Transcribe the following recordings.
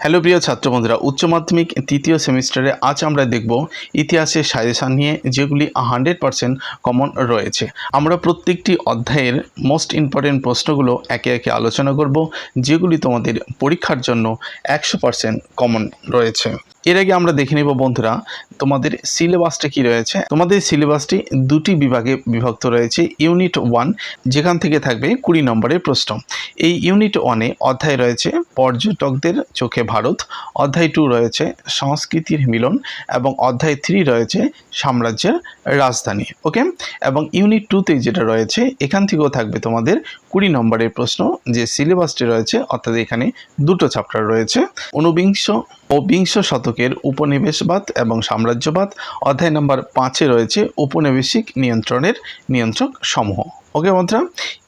Hello প্রিয় ছাত্র বন্ধুরা উচ্চ মাধ্যমিক তৃতীয় সেমিস্টারে আজ আমরা দেখব ইতিহাসের সাজেশান নিয়ে, যেগুলি হান্ড্রেড পারসেন্ট কমন রয়েছে। আমরা প্রত্যেকটি অধ্যায়ের মোস্ট ইম্পর্টেন্ট প্রশ্নগুলো একে একে আলোচনা করব, যেগুলি তোমাদের পরীক্ষার জন্য একশো পারসেন্ট কমন রয়েছে। এর আগে আমরা দেখে নেব বন্ধুরা, তোমাদের সিলেবাসটা কি রয়েছে? তোমাদের সিলেবাসটি দুটি বিভাগে বিভক্ত রয়েছে ইউনিট ওয়ান যেখান থেকে থাকবে কুড়ি নম্বরের প্রশ্ন। এই ইউনিট ওয়ানে অধ্যায় রয়েছে পর্যটকদের চোখে ভারত, অধ্যায় টু রয়েছে সংস্কৃতির মিলন এবং অধ্যায় থ্রি রয়েছে সাম্রাজ্যের রাজধানী ওকে এবং ইউনিট টুতে যেটা রয়েছে, এখান থেকেও থাকবে তোমাদের কুড়ি নম্বরের প্রশ্ন, যে সিলেবাসটি রয়েছে, অর্থাৎ এখানে দুটো চ্যাপ্টার রয়েছে, ঊনবিংশ ও বিংশ শতকের উপনিবেশবাদ এবং সাম্রাজ্যবাদ, অধ্যায় নম্বর পাঁচে রয়েছে উপনিবেশিক নিয়ন্ত্রণের নিয়ন্ত্রক সমূহ। ওকে বন্ধুরা,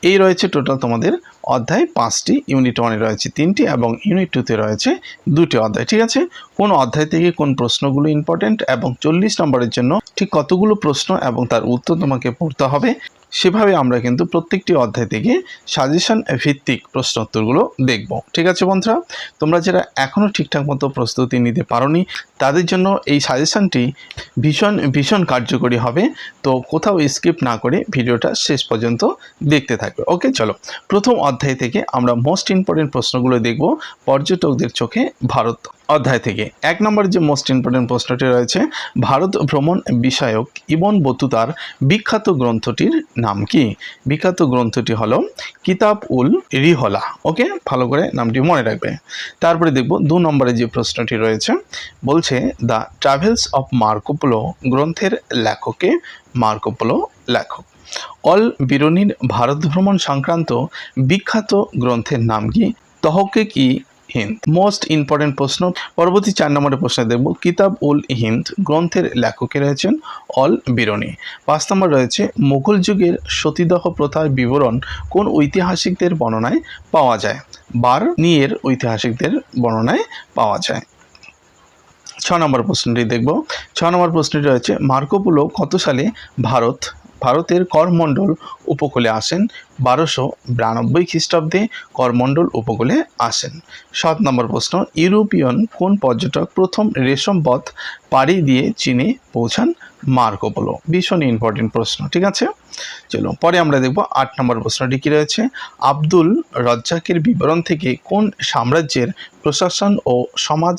এই রয়েছে টোটাল তোমাদের অধ্যায় পাঁচটি, ইউনিট ওয়ানে রয়েছে তিনটি এবং ইউনিট টুতে রয়েছে দুটি অধ্যায়, ঠিক আছে? কোন অধ্যায় থেকে কোন প্রশ্নগুলো ইম্পর্টেন্ট এবং চল্লিশ নম্বরের জন্য ঠিক কতগুলো প্রশ্ন এবং তার উত্তর তোমাকে পড়তে হবে। সেভাবে আমরা কিন্তু প্রত্যেকটি অধ্যায় থেকে সাজেশন ভিত্তিক প্রশ্ন উত্তরগুলো দেখব। ঠিক আছে বন্ধুরা? তোমরা যারা এখনও ঠিকঠাক মতো প্রস্তুতি নিতে পারোনি, তাদের জন্য এই সাজেশনটি ভীষণ ভীষণ কার্যকরী হবে। তো কোথাও স্কিপ না করে ভিডিওটা শেষ পর্যন্ত দেখতে থাকবে। ওকে, চলো। প্রথম অধ্যায় থেকে আমরা মোস্ট ইম্পর্টেন্ট প্রশ্নগুলো দেখব। পর্যটকদের চোখে ভারত। অধ্যায় থেকে। এক নম্বর যে মোস্ট ইম্পর্টেন্ট প্রশ্নটি রয়েছে, ভারত ভ্রমণ বিষয়ক ইবন বতুতার বিখ্যাত গ্রন্থটির নাম কি? বিখ্যাত গ্রন্থটি হলো কিতাব উল রিহলা। ওকে? ভালো করে নামটি মনে রাখবে। তারপরে দেখব দু নম্বরে যে প্রশ্নটি রয়েছে, বলছে, দ্য ট্রাভেলস অফ মার্কোপোলো গ্রন্থের লেখকে মার্কোপোলো লেখক। অল বিরণীর ভারত ভ্রমণ সংক্রান্ত বিখ্যাত গ্রন্থের নাম কি? তহকে কি হিন্দ। মোস্ট ইম্পর্টেন্ট প্রশ্ন, পরবর্তী চার নম্বরের প্রশ্ন দেখব, কিতাব উল হিন্দ গ্রন্থের লেখকে রয়েছেন অল বিরণী। পাঁচ নম্বর রয়েছে, মুঘল যুগের সতীদাহ প্রথার বিবরণ কোন ঐতিহাসিকদের বর্ণনায় পাওয়া যায়? বার নিয়ের ঐতিহাসিকদের বর্ণনায় পাওয়া যায়। ছ নম্বর প্রশ্নটি দেখব, ছ নম্বর প্রশ্নটি রয়েছে, মার্কোপোলো কত সালে ভারত ভারতের করমণ্ডল উপকূলে আসেন, বারোশো বিরানব্বই খ্রিস্টাব্দে করমণ্ডল উপকূলে আসেন। সাত নম্বর প্রশ্ন, ইউরোপিয়ান কোন পর্যটক প্রথম রেশম পথ পাড়ি দিয়ে চীনে পৌঁছান? মার্কোপোলো ভীষণ ইম্পর্টেন্ট প্রশ্ন, ঠিক আছে? চলো, পরে আমরা দেখব আট নম্বর প্রশ্নটি কী রয়েছে। আব্দুল রজ্জাকের বিবরণ থেকে কোন সাম্রাজ্যের প্রশাসন ও সমাজ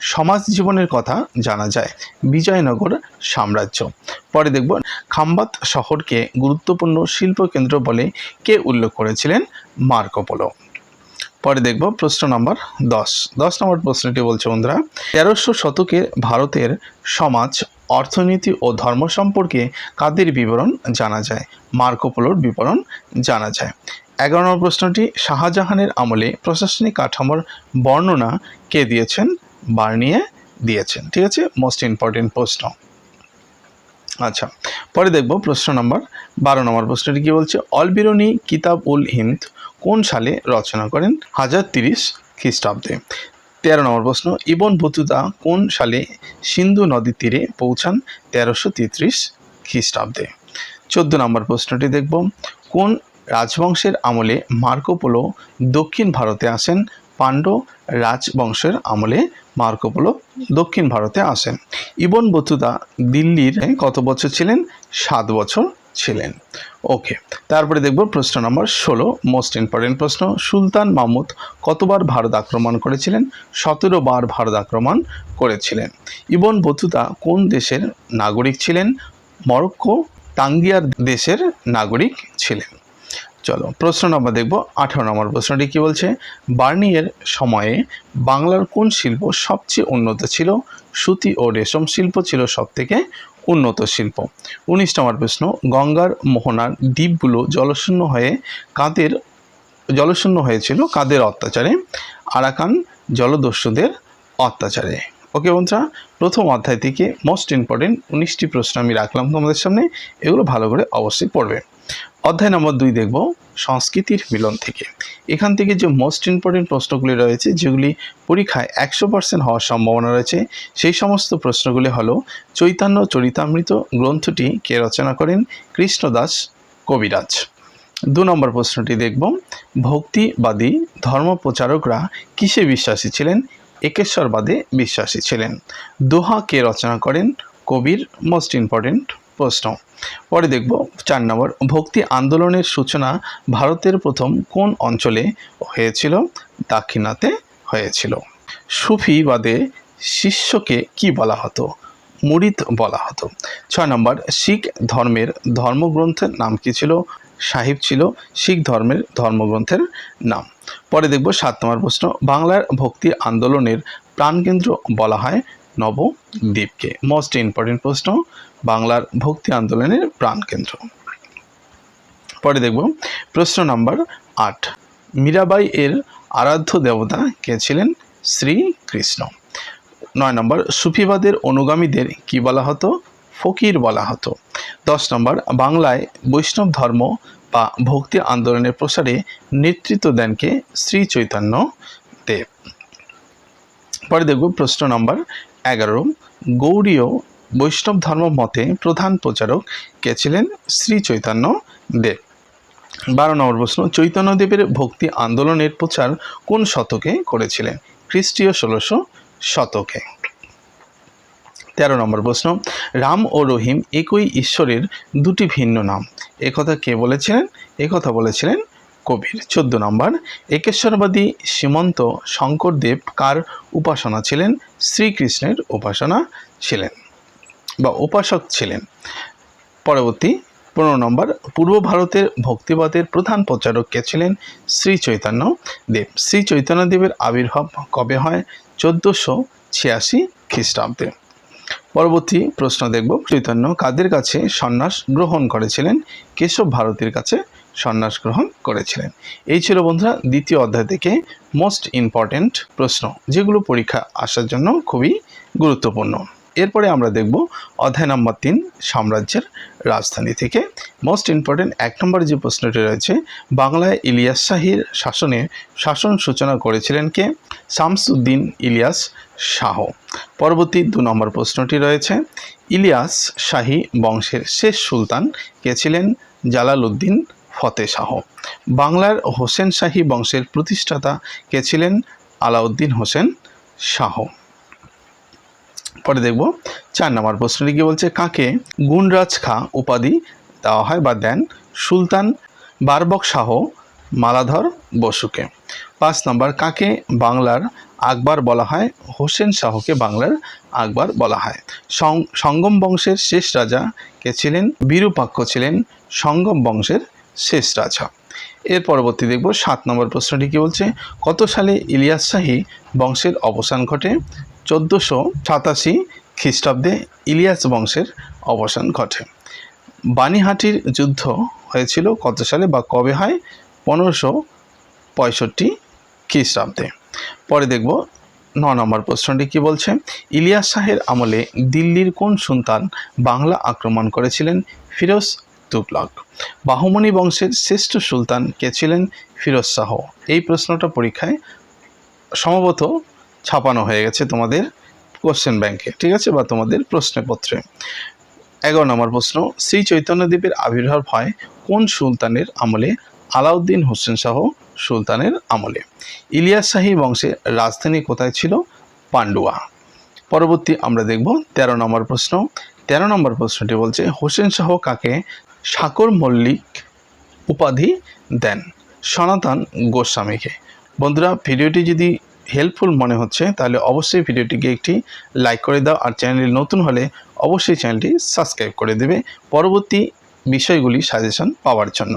সমাজ জীবনের কথা জানা যায়। বিজয়নগর সাম্রাজ্য। পরে দেখব খাম্বাত শহরকে গুরুত্বপূর্ণ শিল্প কেন্দ্র বলে কে উল্লেখ করেছিলেন? মার্কোপোলো পরে দেখব প্রশ্ন নম্বর দশ। দশ নম্বর প্রশ্নটি বলছে, বন্ধুরা, তেরোশো শতকের ভারতের সমাজ, অর্থনীতি ও ধর্ম সম্পর্কে কাদের বিবরণ জানা যায়? মার্কোপোলোর বিবরণ জানা যায়। এগারো নম্বর প্রশ্নটি শাহজাহানের আমলে প্রশাসনিক কাঠামোর বর্ণনা কে দিয়েছেন? বার্নিয়ে দিয়েছেন, ঠিক আছে? মোস্ট ইম্পর্টেন্ট প্রশ্ন। আচ্ছা পরে দেখব প্রশ্ন নম্বর বারো নম্বর প্রশ্নটি কি বলছে? অলবিরনি কিতাব উল হিন্দ কোন সালে রচনা করেন? হাজার তিরিশ খ্রিস্টাব্দে। তেরো নম্বর প্রশ্ন, ইবন বতুতা কোন সালে সিন্ধু নদীর তীরে পৌঁছান? তেরোশো তেত্রিশ খ্রিস্টাব্দে। চোদ্দ নম্বর প্রশ্নটি দেখব, কোন রাজবংশের আমলে মার্কোপোলো দক্ষিণ ভারতে আসেন? পাণ্ড রাজবংশের আমলে মার্কোপোলো দক্ষিণ ভারতে আসেন। ইবন বতুতা দিল্লির কত বছর ছিলেন? সাত বছর ছিলেন। ওকে, তারপরে দেখব প্রশ্ন নম্বর ষোলো। মোস্ট ইম্পর্টেন্ট প্রশ্ন, সুলতান মাহমুদ কতবার ভারত আক্রমণ করেছিলেন? সতেরো বার ভারত আক্রমণ করেছিলেন। ইবন বতুতা কোন দেশের নাগরিক ছিলেন? মরক্কো তাঙ্গিয়ার দেশের নাগরিক ছিলেন। চলো, প্রশ্ন নম্বর দেখব, আঠারো নম্বর প্রশ্নটি কি বলছে? বার্নিয়ের সময়ে বাংলার কোন শিল্প সবচেয়ে উন্নত ছিল? সুতি ও রেশম শিল্প ছিল সবথেকে উন্নত শিল্প। উনিশ নম্বর প্রশ্ন, গঙ্গার মোহনার দ্বীপগুলো জলশূন্য হয়ে কাদের, জলশূন্য হয়েছিল কাদের অত্যাচারে? আরাকান জলদস্যুদের অত্যাচারে। ওকে বন্ধুরা, প্রথম অধ্যায় থেকে মোস্ট ইম্পর্টেন্ট উনিশটি প্রশ্ন আমি রাখলাম তোমাদের সামনে, এগুলো ভালো করে অবশ্যই পড়বে। অধ্যায় নম্বর দুই দেখব, সংস্কৃতির মিলন থেকে। এখান থেকে যে মোস্ট ইম্পর্টেন্ট প্রশ্নগুলি রয়েছে, যেগুলি পরীক্ষায় একশো পার্সেন্ট হওয়ার সম্ভাবনা রয়েছে, সেই সমস্ত প্রশ্নগুলি হলো, চৈতন্য চরিতামৃত গ্রন্থটি কে রচনা করেন? কৃষ্ণদাস কবিরাজ। দু নম্বর প্রশ্নটি দেখব, ভক্তিবাদী ধর্মপ্রচারকরা কিসে বিশ্বাসী ছিলেন? একেশ্বরবাদে বিশ্বাসী ছিলেন। দোহা কে রচনা করেন? কবির মোস্ট ইম্পর্টেন্ট প্রশ্ন পরে দেখব চার নম্বর, ভক্তি আন্দোলনের সূচনা ভারতের প্রথম কোন অঞ্চলে হয়েছিল? দাক্ষিণাতে হয়েছিল। সুফিবাদে শিষ্যকে কি বলা হতো? মুরিদ বলা হতো। ছয় নম্বর, শিখ ধর্মের ধর্মগ্রন্থের নাম কি ছিল? সাহিব ছিল শিখ ধর্মের ধর্মগ্রন্থের নাম। পরে দেখব সাত নম্বর প্রশ্ন, বাংলার ভক্তি আন্দোলনের প্রাণকেন্দ্র বলা হয় নবদ্বীপকে মোস্ট ইম্পর্টেন্ট প্রশ্ন, বাংলার ভক্তি আন্দোলনের প্রাণকেন্দ্র। পরে দেখব, প্রশ্ন নাম্বার আট। মীরাবাই এর আরাধ্য দেবতা কে ছিলেন? শ্রীকৃষ্ণ। নয় নম্বর, সুফিবাদের অনুগামীদের কি বলা হতো? ফকির বলা হতো। দশ নম্বর, বাংলায় বৈষ্ণব ধর্ম বা ভক্তি আন্দোলনের প্রসারে নেতৃত্ব দেন কে? শ্রী চৈতন্য দেব। পরে দেখব, প্রশ্ন নম্বর এগারো গৌড়ীয় বৈষ্ণব ধর্ম মতে প্রধান প্রচারক কে ছিলেন? শ্রী চৈতন্য দেব। বারো নম্বর প্রশ্ন চৈতন্যদেবের ভক্তি আন্দোলনের প্রচার কোন শতকে করেছিলেন? খ্রিস্টীয় ষোলোশো শতকে। তেরো নম্বর প্রশ্ন, রাম ও রহিম একই ঈশ্বরের দুটি ভিন্ন নাম। একথা কে বলেছিলেন? একথা বলেছিলেন কবির চোদ্দ নম্বর। একেশ্বরবাদী সীমন্ত শঙ্করদেব কার উপাসনা ছিলেন? শ্রীকৃষ্ণের উপাসনা ছিলেন বা উপাসক ছিলেন। পরবর্তী পনেরো নম্বর। পূর্ব ভারতের ভক্তিবাদের প্রধান প্রচারক কে ছিলেন? শ্রী চৈতন্য দেব। শ্রী চৈতন্য দেবের আবির্ভাব কবে হয়? চোদ্দোশো ছিয়াশি খ্রিস্টাব্দে। পরবর্তী প্রশ্ন দেখব। চৈতন্য কাদের কাছে সন্ন্যাস গ্রহণ করেছিলেন? কেশব ভারতীর কাছে সন্ন্যাস গ্রহণ করেছিলেন। এই ছিল বন্ধুরা দ্বিতীয় অধ্যায় থেকে মোস্ট ইম্পর্ট্যান্ট প্রশ্ন, যেগুলো পরীক্ষা আসার জন্য খুবই গুরুত্বপূর্ণ। এরপরে আমরা দেখব অধ্যায় নম্বর তিন, সাম্রাজ্যের রাজধানী থেকে মোস্ট ইম্পর্টেন্ট এক নম্বর যে প্রশ্নটি রয়েছে, বাংলায় ইলিয়াস শাহীর শাসনে শাসন সূচনা করেছিলেন কে? শামসুদ্দিন ইলিয়াস শাহ। পরবর্তী দু নম্বর প্রশ্নটি রয়েছে, ইলিয়াস শাহী বংশের শেষ সুলতান কে ছিলেন? জালালউদ্দিন ফতে শাহ। বাংলার হোসেন শাহী বংশের প্রতিষ্ঠাতা কে ছিলেন? আলাউদ্দিন হোসেন শাহ। পরে দেখব চার নম্বর প্রশ্নটি কি বলছে, কাকে গুণরাজ খা উপাধি দেওয়া হয় বা দেন সুলতান বারবক শাহ মালাধর বসুকে? পাঁচ নম্বর, কাকে বাংলার আকবর বলা হয়? হোসেন শাহকে বাংলার আকবর বলা হয়। সঙ্গম বংশের শেষ রাজা কে ছিলেন? বিরূপাক্ষ ছিলেন সঙ্গম বংশের শেষ রাজা। এর পরবর্তী দেখব, সাত নম্বর প্রশ্নটি কি বলছে? কত সালে ইলিয়াস শাহী বংশের অবসান ঘটে? চোদ্দোশো সাতাশি খ্রিস্টাব্দে ইলিয়াস বংশের অবসান ঘটে। বানিহাটির যুদ্ধ হয়েছিল কত সালে বা কবে হয়? পনেরোশো পঁয়ষট্টি খ্রিস্টাব্দে। পরে দেখব, ন নম্বর প্রশ্নটি কি বলছে? ইলিয়াস শাহের আমলে দিল্লির কোন সুলতান বাংলা আক্রমণ করেছিলেন? ফিরোজ তুগলক বাহুমনি বংশের শ্রেষ্ঠ সুলতান কে ছিলেন ফিরোজ শাহ? এই প্রশ্নটা পরীক্ষায় সম্ভবত ছাপানো হয়ে গেছে তোমাদের কোশ্চেন ব্যাংকে ঠিক আছে? বা তোমাদের প্রশ্নপত্রে। এগারো নম্বর প্রশ্ন, শ্রী চৈতন্যদেবের আবির্ভাব হয় কোন সুলতানের আমলে? আলাউদ্দিন হোসেন শাহ সুলতানের আমলে। ইলিয়াস শাহী বংশের রাজধানী কোথায় ছিল? পান্ডুয়া। পরবর্তী আমরা দেখব তেরো নম্বর প্রশ্ন। তেরো নম্বর প্রশ্নটি বলছে, হোসেন শাহ কাকে সাকর মল্লিক উপাধি দেন সনাতন গোস্বামীকে। বন্ধুরা, ভিডিওটি যদি হেল্পফুল মনে হচ্ছে, তাহলে অবশ্যই ভিডিওটিকে একটি লাইক করে দাও আর চ্যানেলে নতুন হলে অবশ্যই চ্যানেলটি সাবস্ক্রাইব করে দেবে পরবর্তী বিষয়গুলি সাজেশন পাওয়ার জন্য।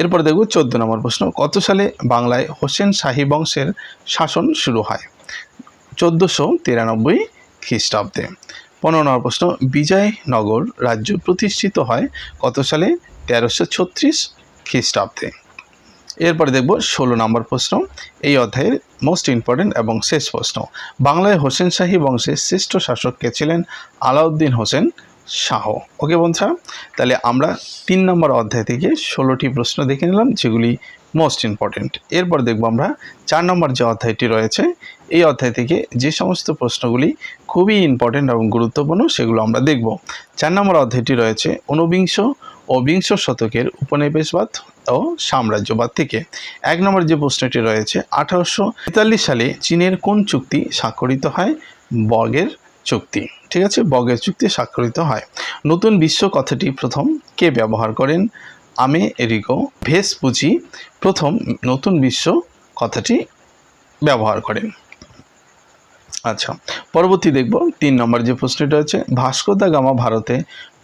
এরপর দেখব চোদ্দ নম্বর প্রশ্ন, কত সালে বাংলায় হোসেন শাহী বংশের শাসন শুরু হয়? চোদ্দোশো তিরানব্বই খ্রিস্টাব্দে। পনেরো নম্বর প্রশ্ন, বিজয়নগর রাজ্য প্রতিষ্ঠিত হয় কত সালে? তেরোশো ছত্রিশ খ্রিস্টাব্দে। এরপরে দেখব ষোলো নম্বর প্রশ্ন, এই অধ্যায়ের মোস্ট ইম্পর্টেন্ট এবং শেষ প্রশ্ন। বাংলায় হোসেন শাহী বংশের শ্রেষ্ঠ শাসক কে ছিলেন? আলাউদ্দিন হোসেন শাহ। ওকে বন্ধুরা, তাহলে আমরা তিন নম্বর অধ্যায় থেকে ষোলোটি প্রশ্ন দেখে নিলাম, যেগুলি মোস্ট ইম্পর্টেন্ট এরপর দেখব আমরা চার নম্বর যে অধ্যায়টি রয়েছে এই অধ্যায় থেকে যে সমস্ত প্রশ্নগুলি খুবই ইম্পর্টেন্ট এবং গুরুত্বপূর্ণ সেগুলো আমরা দেখব। চার নম্বর অধ্যায়টি রয়েছে ঊনবিংশ ও বিংশ শতকের উপনিবেশবাদ ও সাম্রাজ্যবাদ থেকে। এক নম্বর যে প্রশ্নটি রয়েছে, আঠারোশো তেতাল্লিশ সালে চীনের কোন চুক্তি স্বাক্ষরিত হয়? বগের চুক্তি। ঠিক আছে, বগের চুক্তি স্বাক্ষরিত হয়। নতুন বিশ্ব কথাটি প্রথম কে ব্যবহার করেন? আমেরিকো ভেসপুচি প্রথম নতুন বিশ্ব কথাটি ব্যবহার করেন। আচ্ছা পরবর্তী দেখব তিন নম্বর যে প্রশ্নটা রয়েছে ভাস্কো দা গামা ভারতে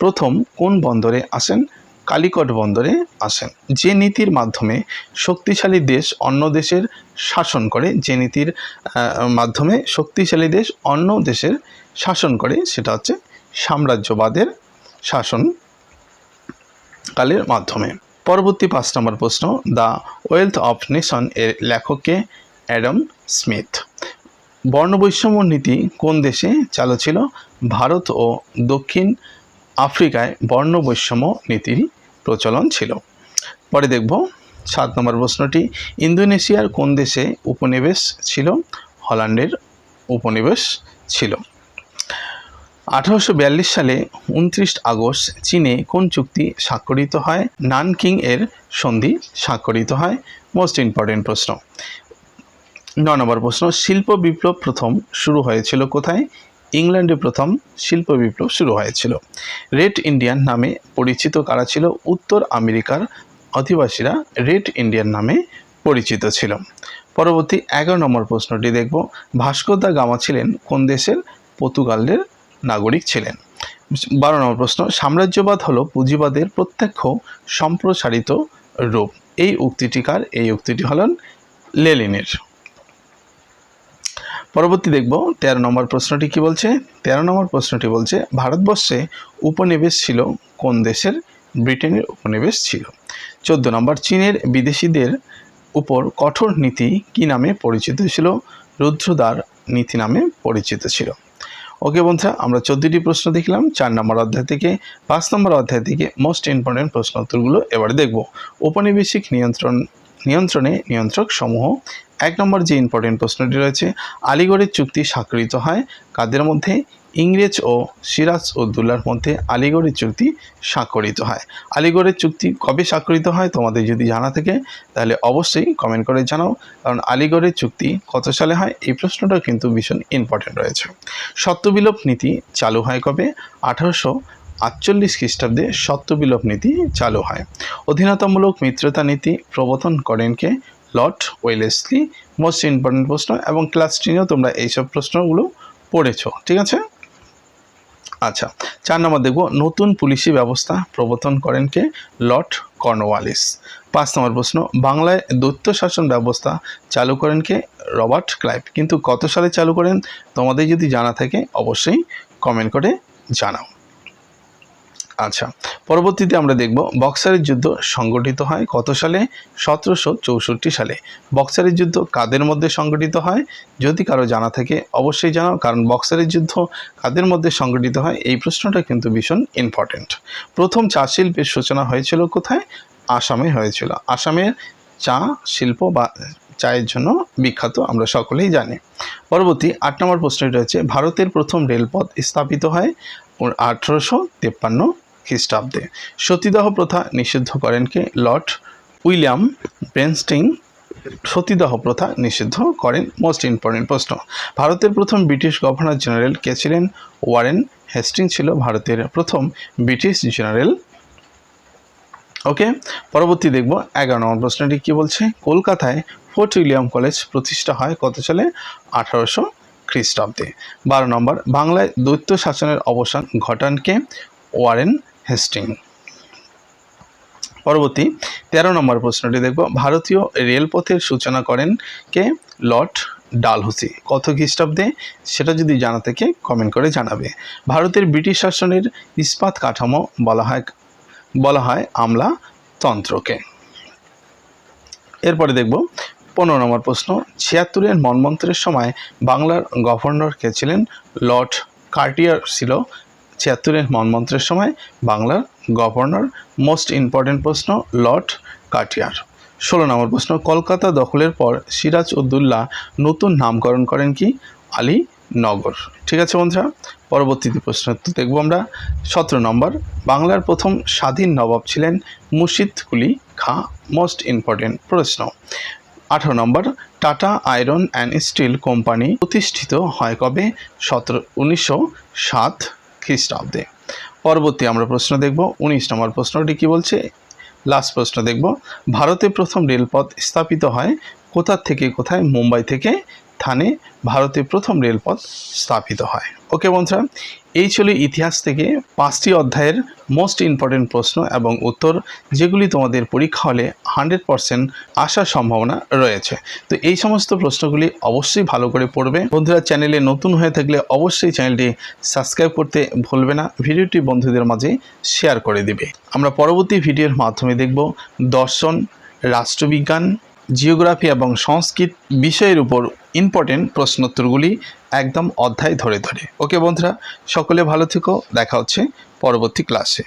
প্রথম কোন বন্দরে আসেন? কালিকট বন্দরে আসেন। যে নীতির মাধ্যমে শক্তিশালী দেশ অন্য দেশের শাসন করে, যে নীতির মাধ্যমে শক্তিশালী দেশ অন্য দেশের শাসন করে, সেটা হচ্ছে সাম্রাজ্যবাদের শাসন কালের মাধ্যমে। পরবর্তী পাঁচ নম্বর প্রশ্ন, দ্য ওয়েলথ অফ নেশন এর লেখককে অ্যাডাম স্মিথ। বর্ণবৈষম্য নীতি কোন দেশে চালু ছিল? ভারত ও দক্ষিণ আফ্রিকায় বর্ণবৈষম্য নীতির প্রচলন ছিল। পরে দেখব সাত নম্বর প্রশ্নটি, ইন্দোনেশিয়ার কোন দেশে উপনিবেশ ছিল? হল্যান্ডের উপনিবেশ ছিল। আঠারোশো বিয়াল্লিশ সালে উনত্রিশ আগস্ট চীনে কোন চুক্তি স্বাক্ষরিত হয়? নানকিং এর সন্ধি স্বাক্ষরিত হয়? মোস্ট ইম্পর্টেন্ট প্রশ্ন। ন নম্বর প্রশ্ন, শিল্প বিপ্লব প্রথম শুরু হয়েছিল কোথায়? ইংল্যান্ডে প্রথম শিল্প বিপ্লব শুরু হয়েছিল। রেড ইন্ডিয়ান নামে পরিচিত কারা ছিল? উত্তর আমেরিকার অধিবাসীরা রেড ইন্ডিয়ান নামে পরিচিত ছিল। পরবর্তী এগারো নম্বর প্রশ্নটি দেখব। ভাস্কর দা গামা ছিলেন কোন দেশের? পর্তুগালের নাগরিক ছিলেন। বারো নম্বর প্রশ্ন, সাম্রাজ্যবাদ হলো পুঁজিবাদের প্রত্যক্ষ সম্প্রসারিত রূপ। এই উক্তিটিকার এই উক্তিটি হলেন লেলিনের। পরবর্তী দেখব, তেরো নম্বর প্রশ্নটি কি বলছে? তেরো নম্বর প্রশ্নটি বলছে, ভারতবর্ষে উপনিবেশ ছিল কোন দেশের? ব্রিটেনের উপনিবেশ ছিল। চোদ্দ নম্বর, চীনের বিদেশিদের উপর কঠোর নীতি কি নামে পরিচিত ছিল? রুদ্রদ্বার নীতি নামে পরিচিত ছিল। ওকে বন্ধুরা, আমরা চোদ্দটি প্রশ্ন দেখলাম, চার নম্বর অধ্যায় থেকে পাঁচ নম্বর অধ্যায় থেকে মোস্ট ইম্পর্টেন্ট প্রশ্ন উত্তরগুলো এবারে দেখব। ঔপনিবেশিক নিয়ন্ত্রণ, নিয়ন্ত্রণে নিয়ন্ত্রক সমূহ এক নম্বর যে ইম্পর্টেন্ট প্রশ্নটি রয়েছে, আলিগড়ের চুক্তি স্বাক্ষরিত হয় কাদের মধ্যে? ইংরেজ ও সিরাজ উদ্দৌলার মধ্যে আলিগড়ের চুক্তি স্বাক্ষরিত হয়। আলিগড়ের চুক্তি কবে স্বাক্ষরিত হয় তোমাদের যদি জানা থাকে, তাহলে অবশ্যই কমেন্ট করে জানাও। কারণ আলিগড়ের চুক্তি কত সালে হয়? এই প্রশ্নটাও কিন্তু ভীষণ ইম্পর্টেন্ট রয়েছে। সত্যবিলোপ নীতি চালু হয় কবে? আঠারোশো আটচল্লিশ খ্রিস্টাব্দে সত্যবিলোপ নীতি চালু হয়। অধীনতামূলক মিত্রতা নীতি প্রবর্তন করেন কে? লর্ড ওয়েলেসলি মোস্ট ইম্পর্টেন্ট প্রশ্ন এবং ক্লাস টেনেও তোমরা এইসব প্রশ্নগুলো পড়েছো, ঠিক আছে? আচ্ছা চার নম্বর দেখব, নতুন পুলিশি ব্যবস্থা প্রবর্তন করেন কে? লর্ড কর্নওয়ালিস পাঁচ নম্বর প্রশ্ন, বাংলায় দৈত্য শাসন ব্যবস্থা চালু করেন কে? রবার্ট ক্লাইভ কিন্তু কত সালে চালু করেন? তোমাদের যদি জানা থাকে, অবশ্যই কমেন্ট করে জানাও। আচ্ছা পরবর্তীতে আমরা দেখব বক্সারের যুদ্ধ সংগঠিত হয় কত সালে? সতেরোশো চৌষট্টি সালে। বক্সারের যুদ্ধ কাদের মধ্যে সংগঠিত হয়? যদি কারও জানা থাকে, অবশ্যই জানাও, কারণ বক্সারের যুদ্ধ কাদের মধ্যে সংগঠিত হয়? এই প্রশ্নটা কিন্তু ভীষণ ইম্পর্ট্যান্ট প্রথম চা শিল্পের সূচনা হয়েছিল কোথায়? আসামে হয়েছিল। আসামের চা শিল্প বা চায়ের জন্য বিখ্যাত, আমরা সকলেই জানি। পরবর্তী আট নম্বর প্রশ্নটি হচ্ছে, ভারতের প্রথম রেলপথ স্থাপিত হয় আঠারোশো তেপ্পান্ন খ্রিস্টাব্দে। সতীদাহ প্রথা নিষিদ্ধ করেন কে? লর্ড উইলিয়াম ব্রেনস্টিং সতীদাহ প্রথা নিষিদ্ধ করেন। মোস্ট ইম্পর্টেন্ট প্রশ্ন। ভারতের প্রথম ব্রিটিশ গভর্নর জেনারেল কে ছিলেন? ওয়ারেন হেস্টিং ছিল ভারতের প্রথম ব্রিটিশ জেনারেল। ওকে, পরবর্তী দেখব এগারো নম্বর প্রশ্নটি কী বলছে? কলকাতায় ফোর্ট উইলিয়াম কলেজ প্রতিষ্ঠা হয় কত সালে? আঠারোশো খ্রিস্টাব্দে। বারো নম্বর, বাংলায় দৈত্য শাসনের অবসান ঘটানকে ওয়ারেন হেস্টিং। পরবর্তী, তেরো নম্বর প্রশ্নটি দেখব। ভারতীয় রেলপথের সূচনা করেন কে? লর্ড ডালহৌসি। কত খ্রিস্টাব্দে? সেটা যদি জানা থেকে কমেন্ট করে জানাবে। ভারতের ব্রিটিশ শাসনের ইস্পাত কাঠামো বলা হয় বলা হয় আমলা তন্ত্রকে। এরপরে দেখব, পনেরো নম্বর প্রশ্ন। ছিয়াত্তরের মনমন্ত্রের সময় বাংলার গভর্নর কে ছিলেন লর্ড কার্টিয়ার ছিল ছিয়াত্তরের মনমন্ত্রের সময় বাংলার গভর্নর মোস্ট ইম্পর্টেন্ট প্রশ্ন লর্ড কাটিয়ার। ষোলো নম্বর প্রশ্ন, কলকাতা দখলের পর সিরাজ উদ্দৌল্লা নতুন নামকরণ করেন কি? আলী নগর ঠিক আছে বন্ধুরা, পরবর্তীতে প্রশ্ন উত্তর দেখব আমরা। সতেরো নম্বর, বাংলার প্রথম স্বাধীন নবাব ছিলেন মুর্শিদ কুলি খাঁ, মোস্ট ইম্পর্টেন্ট প্রশ্ন। আঠারো নম্বর, Tata iron and steel company প্রতিষ্ঠিত হয় কবে? সতেরো, উনিশশো সাত খ্রিস্টাব্দে। পরবর্তী আমরা প্রশ্ন দেখব, উনিশ নম্বর প্রশ্নটি কি বলছে? লাস্ট প্রশ্ন দেখব, ভারতে প্রথম রেলপথ স্থাপিত হয় কোথা থেকে, কোথায়? মুম্বাই থেকে। থানে ভারতে প্রথম রেলপথ স্থাপিত হয়। ওকে বন্ধুরা, এই ছিল ইতিহাস থেকে পাঁচটি অধ্যায়ের মোস্ট ইম্পর্টেন্ট প্রশ্ন এবং উত্তর, যেগুলি তোমাদের পরীক্ষা হলে হান্ড্রেড পারসেন্ট আসার সম্ভাবনা রয়েছে। তো এই সমস্ত প্রশ্নগুলি অবশ্যই ভালো করে পড়বে। বন্ধুরা, চ্যানেলে নতুন হয়ে থাকলে অবশ্যই চ্যানেলটি সাবস্ক্রাইব করতে ভুলবে না। ভিডিওটি বন্ধুদের মাঝে শেয়ার করে দিবে। আমরা পরবর্তী ভিডিওর মাধ্যমে দেখব দর্শন, রাষ্ট্রবিজ্ঞান জিওগ্রাফি এবং সংস্কৃত বিষয়ের উপর ইম্পর্টেন্ট প্রশ্নোত্তরগুলি একদম অধ্যায় ধরে ধরে। ওকে বন্ধুরা, সকলে ভালো থেকো, দেখা হচ্ছে পরবর্তী ক্লাসে